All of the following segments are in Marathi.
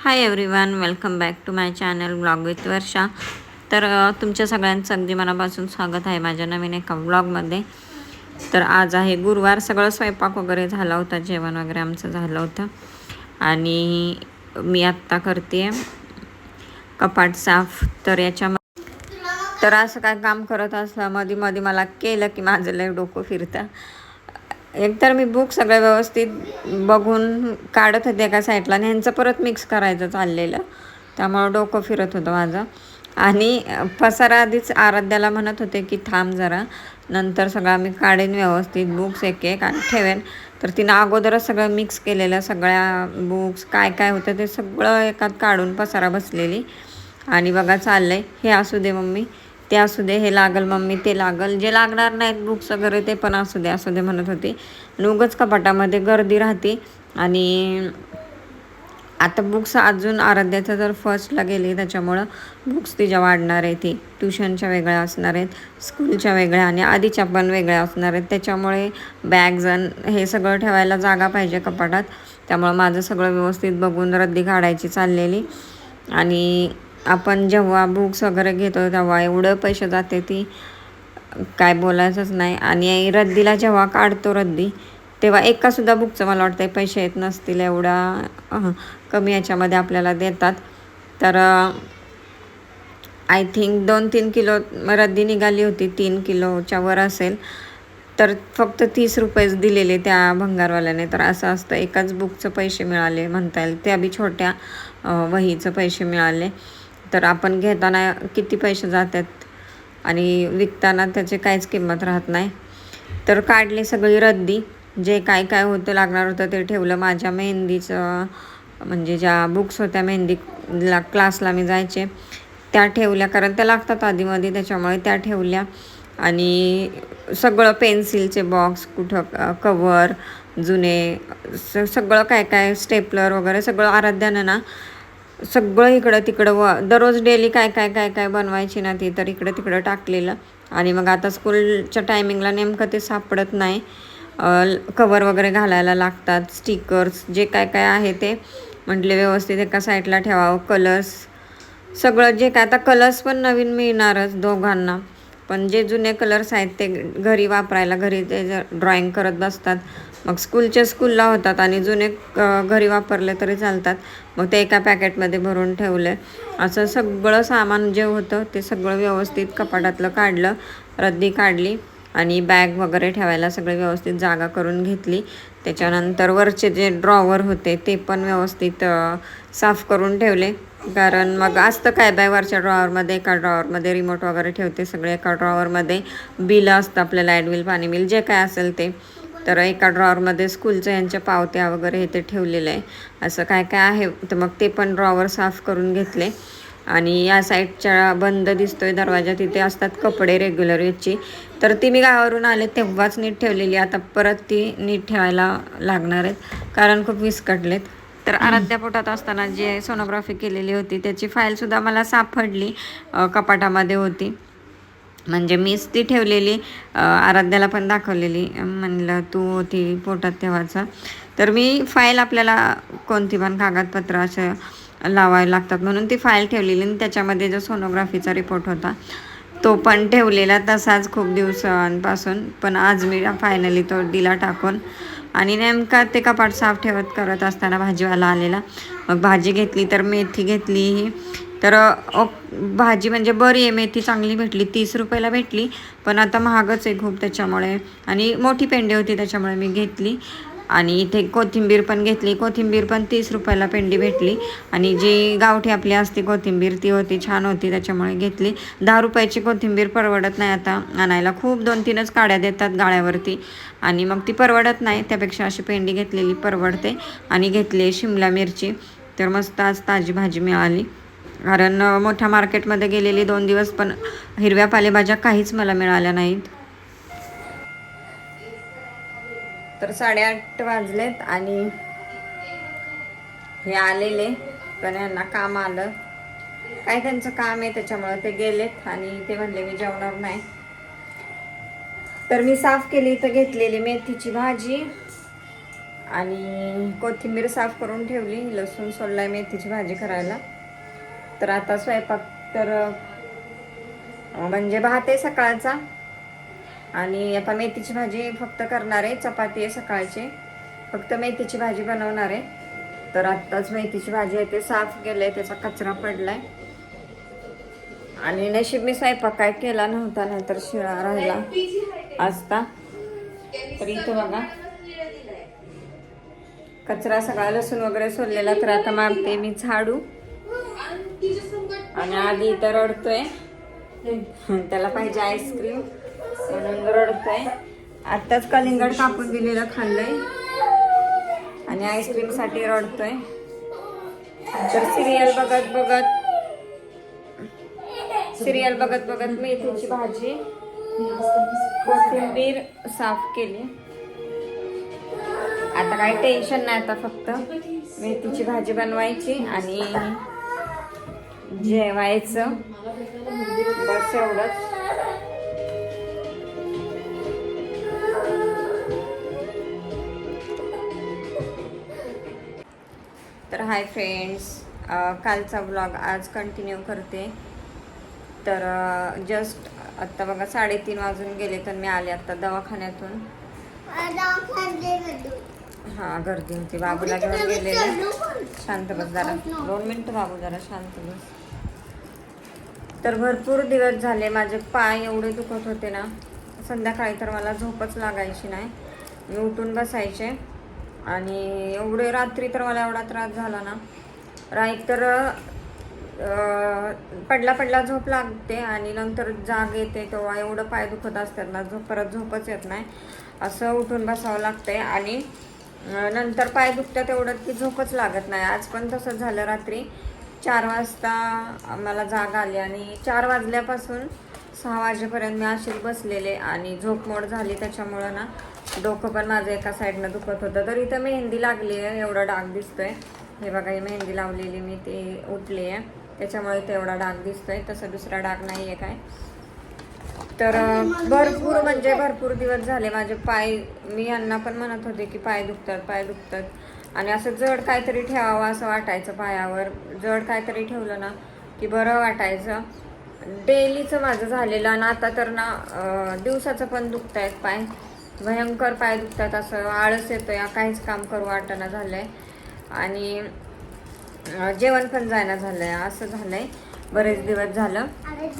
Hi everyone welcome back to my channel blog with Varsha तर तुमच्या सगळ्यांचं अगदी मनापासून स्वागत आहे माझ्या नवीन एका ब्लॉगमध्ये तर आज आहे गुरुवार सगळं स्वयंपाक वगैरे झाला होता जेवण वगैरे आमचं झालं होतं. आणि मी आत्ता करते कपाट साफ. तर याच्यामध्ये तर असं काय काम करत असलं मध्ये मध्ये मला केलं की माझं लय डोकं फिरतं. एकतर मी बुक सगळं व्यवस्थित बघून काढत होते एका साईडला आणि ह्यांचं परत मिक्स करायचं चाललेलं. त्यामुळं डोकं फिरत होतं माझं. आणि पसारा आधीच आराध्याला म्हणत होते की थांब जरा. नंतर सगळं मी काढेन व्यवस्थित. बुक्स एक एक आणि ठेवेन. तर तिनं अगोदरच सगळं मिक्स केलेलं सगळ्या बुक्स काय काय होतं ते सगळं एकात काढून पसारा बसलेली. आणि बघा चाललं आहे हे असू दे मम्मी. ते असू दे हे लागल मम्मी ते लागल. जे लागणार नाहीत बुक्स वगैरे ते पण असू दे असू दे म्हणत होते. आणि कपाटामध्ये गर्दी राहते. आणि आता बुक्स अजून आराध्याचं जर फर्स्टला गेली त्याच्यामुळं बुक्स तिच्या वाढणार आहे ती ट्युशनच्या वेगळ्या असणार आहेत स्कूलच्या वेगळ्या आणि आधीच्या पण वेगळ्या असणार आहेत. त्याच्यामुळे बॅग्ज आणि हे सगळं ठेवायला जागा पाहिजे कपाटात. त्यामुळं माझं सगळं व्यवस्थित बघून रद्दी काढायची चाललेली. आणि आपण जेव्हा बुक्स वगैरे घेतो तेव्हा एवढं पैसे जाते ती काय बोलायचंच नाही. आणि रद्दीला जेव्हा काढतो रद्दी तेव्हा एकासुद्धा बुकचं मला वाटतं पैसे येत नसतील एवढा कमी याच्यामध्ये आपल्याला देतात. तर आय थिंक दोन तीन किलो रद्दी निघाली होती तीन किलोच्या वर असेल. तर फक्त तीस रुपयेच दिलेले त्या भंगारवाल्याने. तर असं असतं एकाच बुकचं पैसे मिळाले म्हणता येईल. त्या बी छोट्या वहीचं पैसे मिळाले. तर आपण घेताना किती पैसे जातात? आणि विकताना त्याची काहीच किंमत राहत नाही. तर काढली सगळी रद्दी. जे काय काय होतं लागणार होतं ते ठेवलं. माझ्या मेहंदीचं म्हणजे ज्या बुक्स होत्या मेहंदीला क्लासला मी जायचे त्या ठेवल्या. कारण त्या लागतात आधीमध्ये त्याच्यामुळे त्या ठेवल्या. आणि सगळं पेन्सिलचे बॉक्स कुठं कवर जुने स सगळं काय काय स्टेपलर वगैरे सगळं आराध्यानं ना सगळं इकडं तिकडं व दररोज डेली काय काय काय काय बनवायची ना ती तर इकडं तिकडं टाकलेलं. आणि मग आता स्कूलच्या टायमिंगला नेमकं ते सापडत नाही. कवर वगैरे घालायला लागतात स्टिकर्स जे काय काय आहे ते. म्हटले व्यवस्थित एका साईडला ठेवावं कलर्स सगळं जे काय आता कलर्स पण नवीन मिळणारच दोघांना. पण जे जुने कलर्स आहेत ते घरी वापरायला घरी ते ड्रॉइंग करत बसतात मग स्कूलच्या स्कूलला होतात आणि जुने घरी वापरले तरी चालतात. मग ते एका पॅकेटमध्ये भरून ठेवलं. असं सगळं सामान जे होतं ते सगळं व्यवस्थित कपाटातलं काढलं रद्दी काढली आणि बॅग वगैरे ठेवायला सगळं व्यवस्थित जागा करून घेतली. त्याच्यानंतर वरचे जे ड्रॉवर होते ते पण व्यवस्थित साफ करून ठेवले. कारण मग असतं काय बाय वरच्या ड्रॉवरमध्ये एका ड्रॉवरमध्ये रिमोट वगैरे ठेवते सगळे एका ड्रॉवरमध्ये बिलं असतं आपलं लाइट बिल पाणी बिल जे काय असेल ते. तर एका ड्रॉवरमध्ये स्कूलच्या यांच्या पावत्या वगैरे हे ते ठेवलेलं आहे. असं काय काय आहे तर मग ते पण ड्रॉवर साफ करून घेतले. आणि या साईडच्या बंद दिसतोय दरवाजा तिथे असतात कपडे रेग्युलर याची. तर ती मी गावावरून आले तेव्हाच नीट ठेवलेली. आता परत ती नीट ठेवायला लागणार आहेत कारण खूप विस्कटलेत. तर आराध्या पोटात असताना जे सोनोग्राफी केलेली होती त्याची फाईलसुद्धा मला सापडली कपाटामध्ये होती. म्हणजे मीच ती ठेवलेली आराध्याला पण दाखवलेली. म्हणलं तू होती पोटात ठेवायचं तर मी फाईल आपल्याला कोणती पण कागदपत्र असं लावायला लागतात म्हणून ती फाईल ठेवलेली आणि त्याच्यामध्ये जो सोनोग्राफीचा रिपोर्ट होता तो पण ठेवलेला तसाच खूप दिवसांपासून. पण आज मी फायनली तो दिला टाकून. आणि नेमका ते कपाट साफ ठेवत करत असताना भाजीवाला आलेला. मग भाजी घेतली तर मेथी घेतली ही. तर ओ भाजी म्हणजे बरी आहे मेथी चांगली भेटली. तीस रुपयाला भेटली. पण आता महागच आहे खूप त्याच्यामुळे. आणि मोठी पेंडी होती त्याच्यामुळे मी घेतली. आणि इथे कोथिंबीर पण घेतली. कोथिंबीर पण तीस रुपयाला पेंडी भेटली. आणि जी गावठी आपली असते कोथिंबीर ती होती छान होती त्याच्यामुळे घेतली. दहा रुपयाची कोथिंबीर परवडत नाही आता. आणायला खूप दोन तीनच काड्या देतात गाळ्यावरती. आणि मग ती परवडत नाही. त्यापेक्षा अशी पेंडी घेतलेली परवडते. आणि घेतली शिमला मिरची. तर मस्त आज ताजी भाजी मिळाली. कारण मोठ्या मार्केटमध्ये गेलेली दोन दिवस पण हिरव्या पालेभाज्या काहीच मला मिळाल्या नाहीत. तर साडेआठ वाजलेत आणि हे आलेले पण यांना काम आलं. काय त्यांचं काम आहे त्याच्यामुळं ते गेलेत आणि ते म्हणले मी जेवणार नाही. तर मी साफ केली तर घेतलेली मेथीची भाजी आणि कोथिंबीर साफ करून ठेवली लसूण सोडलाय मेथीची भाजी करायला. तर आता स्वयंपाक तर म्हणजे भात आहे सकाळचा. आणि आता मेथीची भाजी फक्त करणार आहे चपाती आहे सकाळची. फक्त मेथीची भाजी बनवणार आहे. तर आत्ताच मेथीची भाजी आहे ते साफ केलंय त्याचा कचरा पडला आहे आणि नशीब मी स्वयंपाक काय केला नव्हता नंतर शिळा राहिला असता. तर इथं बघा. कचरा सगळा लसूण वगैरे सोडलेला तर आता मारते मी झाडू. आणि आधी इथं रडतोय. त्याला पाहिजे आईस्क्रीम. म्हणून रडतोय आत्ताच कलिंगड कापून दिलेलं खाल्लंय. आणि आईस्क्रीमसाठी रडतोय. तर सिरियल बघत बघत सिरियल बघत बघत मेथीची भाजी कोथिंबीर साफ केली. आता काही टेन्शन नाही आता फक्त मेथीची भाजी बनवायची आणि जेवायचं. बस एवढंच. तर हाय फ्रेंड्स कालचा ब्लॉग आज कंटिन्यू करते. तर जस्ट आत्ता बघा साडेतीन वाजून गेले तर मी आले आत्ता दवाखान्यातून. हा गर्दी होती. बाबूला घेऊन गेलेले. शांत बस जरा. दोन मिनिटं बाबू जरा शांत बस. तर भरपूर दिवस झाले माझे पाय एवढे दुखत होते ना. संध्याकाळी तर मला झोपच लागायची नाही. मी उठून बसायचे. आणि एवढे रात्री तर मला एवढा त्रास झाला ना. राईक तर पडला पडला झोप लागते आणि नंतर जाग येते तेव्हा एवढं पाय दुखत असतात ना झोप परत झोपच येत नाही. असं उठून बसावं लागते आणि नंतर पाय दुखतात एवढं की झोपच लागत नाही. आज पण तसंच झालं रात्री. चार वाजता मला जाग आली आणि चार वाजल्यापासून सहा वाजेपर्यंत मी अशीच बसलेले आणि झोप मोड झाली त्याच्यामुळं ना डोकं पण माझं एका साईडनं दुखत होतं. तर इथं मेहंदी लागली आहे एवढा डाग दिसतोय. हे बघा ही मेहंदी लावलेली मी ती उठली आहे. त्याच्यामुळे इथं एवढा डाग दिसतोय. तसं दुसरा डाग नाही आहे काय. तर भरपूर म्हणजे भरपूर दिवस झाले माझे पाय मी यांना पण म्हणत होते की पाय दुखतात पाय दुखतात. आणि असं जड काहीतरी ठेवावं असं वाटायचं पायावर. जड काहीतरी ठेवलं ना की बरं वाटायचं. डेलीचं माझं झालेलं आणि आता तर ना दिवसाचं पण दुखत आहेत पाय. भयंकर पाय दुखतात असं आळस येतो या काहीच काम करू वाटणं झालं आहे आणि जेवण पण जायना झालं आहे असं झालं आहे बरेच दिवस झालं.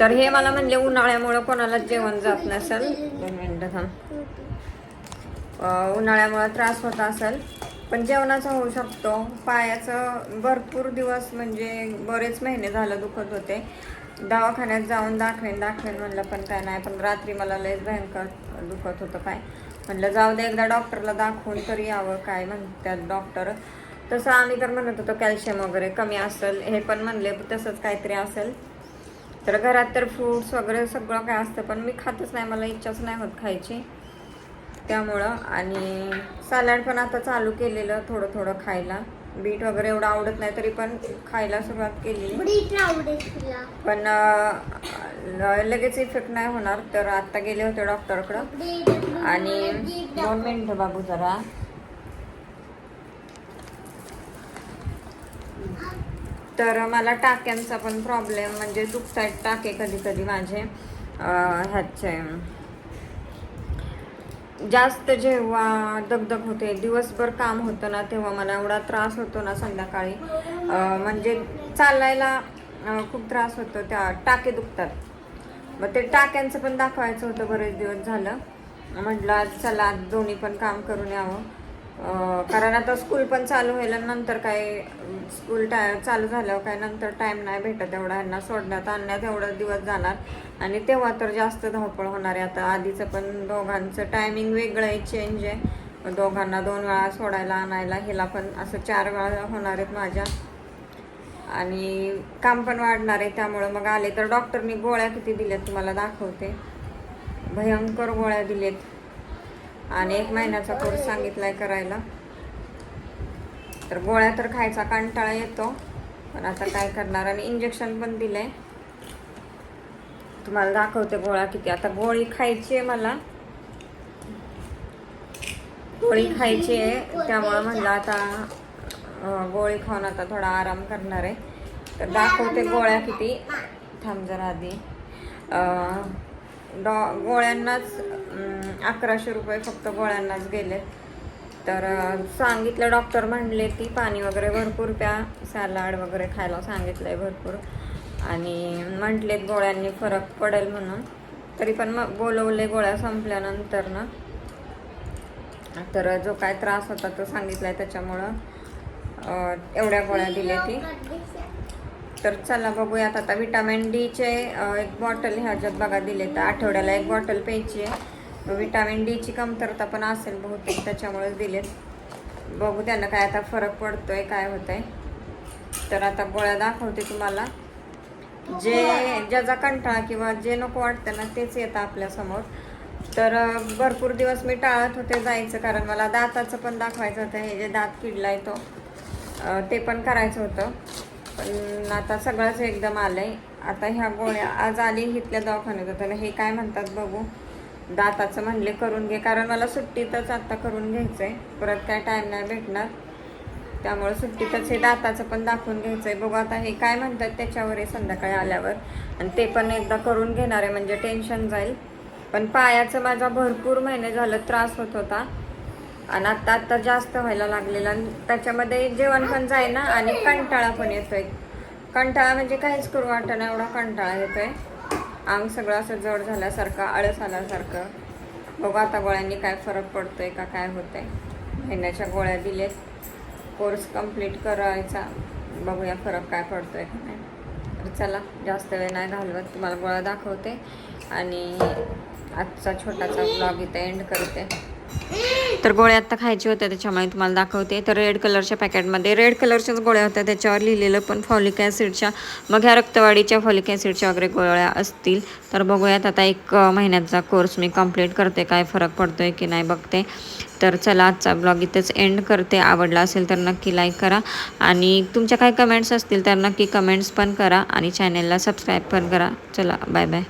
तर हे मला म्हणले उन्हाळ्यामुळं कोणालाच जेवण जात नसेल. दोन मिनटं थांब. उन्हाळ्यामुळं त्रास होत असेल. पण जेवणाचा होऊ शकतो. पायाचं भरपूर दिवस म्हणजे बरेच महिने झालं दुखत होते. दवाखान्यात जाऊन दाखवेन दाखवेन म्हणलं पण काय नाही. पण रात्री मला लयच भयंकर दुखत होतं पाय. म्हणलं जाऊ दे एकदा डॉक्टरला दाखवून तरी यावं काय म्हणतात डॉक्टर. तसं आम्ही तर म्हणत होतो कॅल्शियम वगैरे कमी असेल. हे पण म्हणले तसंच काहीतरी असेल. तर घरात तर फ्रूट्स वगैरे सगळं काय असतं पण मी खातच नाही मला इच्छाच नाही होत खायची. त्यामुळं आणि सॅलड पण आता चालू केलेलं थोडं थोडं खायला. बीट वगैरे एवढं आवडत नाही तरी पण खायला सुरुवात केली. पण लगेच इफेक्ट नाही होणार तर आत्ता गेले होते डॉक्टरकडं. आणि दोन मिनटं बाबू जरा. तर मला टाक्यांचा पण प्रॉब्लेम म्हणजे दुखतायत टाके कधी कधी माझे ह्याचे. जास्त जेव्हा दगदग होते दिवसभर काम होतं ना तेव्हा मला एवढा त्रास होतो ना संध्याकाळी. म्हणजे चालायला खूप त्रास होतो त्या टाके दुखतात. मग ते टाक्यांचं पण दाखवायचं होतं बरेच दिवस झालं. म्हटलं आज चला आज दोन्ही पण काम करून यावं. कारण आता स्कूल पण चालू होईल नंतर काय स्कूल टाय चालू झाल्यावर काय नंतर टाईम नाही भेटत एवढा. ह्यांना सोडण्यात आणण्यात एवढा दिवस जाणार. आणि तेव्हा तर जास्त धावपळ होणार आहे. आता आधीचं पण दोघांचं टायमिंग वेगळं आहे चेंज आहे. दोघांना दोन वेळा सोडायला आणायला हिला पण असं चार वेळा होणार आहेत माझ्या. आणि काम पण वाढणार आहे त्यामुळं मग आले तर डॉक्टरनी गोळ्या किती दिल्यात तुम्हाला दाखवते. भयंकर गोळ्या दिलेत. आणि एक महिन्याचा कोर्स सांगितलाय करायला. तर गोळ्या तर खायचा कंटाळा येतो पण आता काय करणार? आणि इंजेक्शन पण दिलंय. तुम्हाला दाखवते गोळ्या किती. आता गोळी खायची आहे मला. गोळी खायची आहे त्यामुळं म्हणलं आता गोळी खाऊन आता थोडा आराम करणार आहे. तर दाखवते गोळ्या किती. थांब जरा आधी. डॉ गोळ्यांनाच अकराशे रुपये फक्त गोळ्यांनाच गेले तर सांगितलं डॉक्टर म्हणले ती पाणी वगैरे भरपूर प्या सॅलाड वगैरे खायला सांगितलं आहे भरपूर. आणि म्हटलेत गोळ्यांनी फरक पडेल म्हणून. तरी पण मग बोलवले गोळ्या संपल्यानंतर ना. तर जो काय त्रास होता तो सांगितलाय त्याच्यामुळं एवढ्या गोळ्या दिल्या ती. तर चला बघूयात आता विटामिन डीचे एक बॉटल ह्याच्यात बघा दिले तर आठवड्याला एक बॉटल प्यायची आहे. विटॅमिन डीची कमतरता पण असेल बहुतेक त्याच्यामुळेच दिलेत. बघू त्यांना काय आता फरक पडतोय काय होतंय. तर आता गोळ्या दाखवते तुम्हाला. जे ज्याचा कंटाळा किंवा जे नको वाटतं ना तेच येतं आपल्यासमोर तर भरपूर दिवस मी टाळत होते जायचं कारण मला दाताचं पण दाखवायचं होतं. हे जे दात किडलाय तो ते पण करायचं होतं. पण आता सगळंच एकदम आलंय. आता ह्या गोळ्या आज आली इथल्या दवाखान्यात. होत्या तर हे काय म्हणतात बघू. दाताचं म्हणले करून घे. कारण मला सुट्टीतच आता करून घ्यायचंय. परत काय टाईम नाही भेटणार. त्यामुळे सुट्टीतच हे दाताचं पण दाखवून घ्यायचंय. बघू आता हे काय म्हणतात त्याच्यावर आहे संध्याकाळी आल्यावर. आणि ते पण एकदा करून घेणार आहे. म्हणजे टेन्शन जाईल. पण पायाचं माझा भरपूर महिने झालं त्रास होत होता. आणि आता आता जास्त व्हायला लागलेला आणि त्याच्यामध्ये जेवण पण जाय ना आणि कंटाळा पण येतोय. कंटाळा म्हणजे काहीच करू वाटणं एवढा कंटाळा येतोय. अंग सगळं असं जड झाल्यासारखं आळस आल्यासारखं. बघू आता गोळ्यांनी काय फरक पडतोय का काय होतंय. महिन्याच्या गोळ्या दिलेत. कोर्स कंप्लीट करायचा. बघूया फरक काय पडतोय का नाही. तर चला जास्त वेळ नाही घालवत. तुम्हाला गोळा दाखवते. आणि आजचा छोटासा ब्लॉग इथे एंड करते. तर गोळ्या आत्ता खायच्या होत्या त्याच्यामुळे तुम्हाला दाखवते. तर रेड कलरच्या पॅकेटमध्ये रेड कलरच्याच गोळ्या होत्या त्याच्यावर लिहिलेलं पण फॉलिक ॲसिडच्या मग ह्या रक्तवाढीच्या फॉलिक ॲसिडच्या वगैरे गोळ्या असतील. तर बघूयात आता एक महिन्याचा कोर्स मी कंप्लीट करते काय फरक पडतोय की नाही बघते. तर चला आजचा ब्लॉग इथेच एंड करते. आवडला असेल तर नक्की लाईक करा. आणि तुमच्या काही कमेंट्स असतील तर नक्की कमेंट्स पण करा. आणि चॅनेलला सबस्क्राईब पण करा. चला बाय बाय